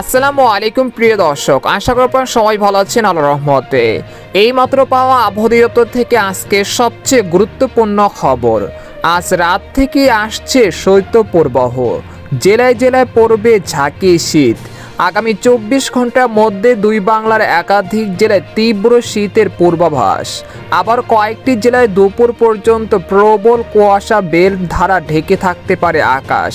আসসালামু আলাইকুম, প্রিয় দর্শক। আশা করি আপনারা সবাই ভালো আছেন আল্লাহ রহমতে। এইমাত্র পাওয়া আবহাওয়া থেকে আজকে সবচেয়ে গুরুত্বপূর্ণ খবর। আজ রাত থেকে আসছে শৈত্যপ্রবাহ। জেলায় জেলায় পড়বে ঝাঁকি শীত। আগামী চব্বিশ ঘণ্টার মধ্যে দুই বাংলার একাধিক জেলায় তীব্র শীতের পূর্বাভাস। আবার কয়েকটি জেলায় দুপুর পর্যন্ত প্রবল কুয়াশা বেল ধারা ঢেকে থাকতে পারে আকাশ।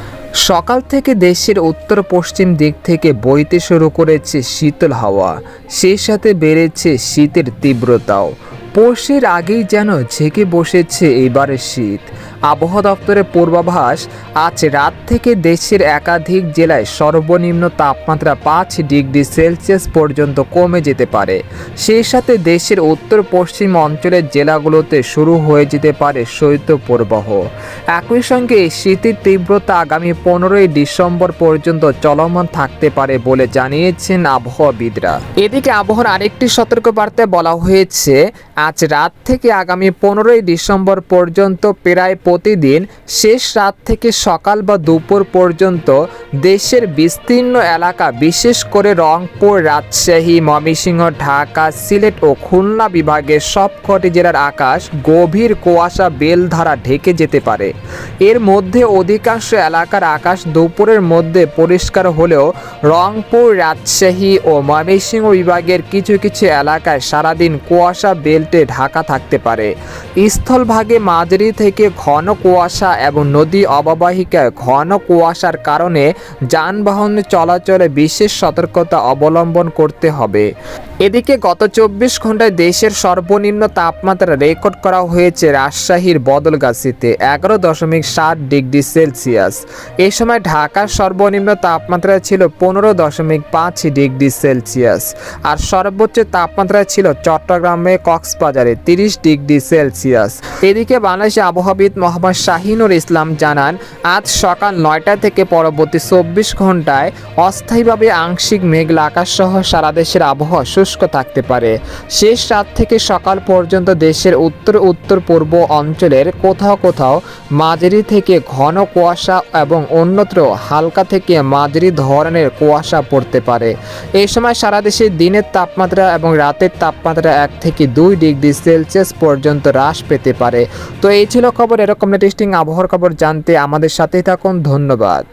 সকাল থেকে দেশের উত্তর পশ্চিম দিক থেকে বইতে শুরু করেছে শীতল হাওয়া। সেই সাথে বেড়েছে শীতের তীব্রতাও। পৌষের আগেই যেন ঝেঁকে বসেছে এবারের শীত। আবহাওয়া দপ্তরের পূর্বাভাস, আজ রাত থেকে দেশের একাধিক জেলায় সর্বনিম্ন তাপমাত্রা পাঁচ ডিগ্রি সেলসিয়াস পর্যন্ত কমে যেতে পারে। সেই সাথে দেশের উত্তর পশ্চিম অঞ্চলের জেলাগুলোতে শুরু হয়ে যেতে পারে শৈত্যপ্রবাহ একই সঙ্গে শীতের তীব্রতা আগামী পনেরোই ডিসেম্বর পর্যন্ত চলমান থাকতে পারে বলে জানিয়েছেন আবহাওয়াবিদরা। এদিকে আবহাওয়ার আরেকটি সতর্কবার্তায় বলা হয়েছে, আজ রাত থেকে আগামী পনেরোই ডিসেম্বর পর্যন্ত প্রায় প্রতিদিন শেষ রাত থেকে সকাল বা দুপুর পর্যন্ত দেশের বিস্তীর্ণ এলাকা, বিশেষ করে রংপুর, রাজশাহী, ময়মনসিংহ, ঢাকা, সিলেট ও খুলনা বিভাগের সবকটি জেলার আকাশ গভীর কুয়াশা বেল ধারা ঢেকে যেতে পারে। এর মধ্যে অধিকাংশ এলাকার আকাশ দুপুরের মধ্যে পরিষ্কার হলেও রংপুর, রাজশাহী ও ময়মনসিংহ বিভাগের কিছু কিছু এলাকায় সারাদিন কুয়াশা, বেল্টে ঢাকা থাকতে পারে। স্থলভাগে মাঝারি থেকে ঘন কুয়াশা এবং নদী অববাহিকায় ঘন কুয়াশার কারণে যানবাহন চলাচলে বিশেষ সতর্কতা অবলম্বন করতে হবে। এদিকে গত চব্বিশ ঘন্টায় দেশের সর্বনিম্ন তাপমাত্রা রেকর্ড করা হয়েছে রাজশাহীর বদলগাছিতে, এগারো দশমিক সাত ডিগ্রি সেলসিয়াস। এ সময় ঢাকার সর্বনিম্ন তাপমাত্রা ছিল পনেরো দশমিক পাঁচ ডিগ্রি সেলসিয়াস আর সর্বোচ্চ তাপমাত্রা ছিল চট্টগ্রামে কক্সবাজারে তিরিশ ডিগ্রি সেলসিয়াস। এদিকে বাংলাদেশে আবহাওয়াবিদ মোহাম্মদ শাহিনুর ইসলাম জানান, আজ সকাল নয়টা থেকে পরবর্তী চব্বিশ ঘন্টায় অস্থায়ীভাবে আংশিক মেঘলা আকাশ সহ সারা দেশের আবহাওয়া শুষ্ক থাকতে পারে। শেষ রাত থেকে সকাল পর্যন্ত দেশের উত্তর উত্তর, পূর্ব অঞ্চলের কোথাও কোথাও মাঝারি থেকে ঘন কুয়াশা এবং অন্যত্র হালকা থেকে মাঝারি ধরনের কুয়াশা পড়তে পারে। এই সময় সারা দেশে দিনের তাপমাত্রা এবং রাতের তাপমাত্রা এক থেকে দুই ডিগ্রি সেলসিয়াস পর্যন্ত হ্রাস পেতে পারে। তো এই ছিল খবর, এরকম লেটেস্টিং আবহাওয়ার খবর জানতে আমাদের সাথেই থাকুন। ধন্যবাদ।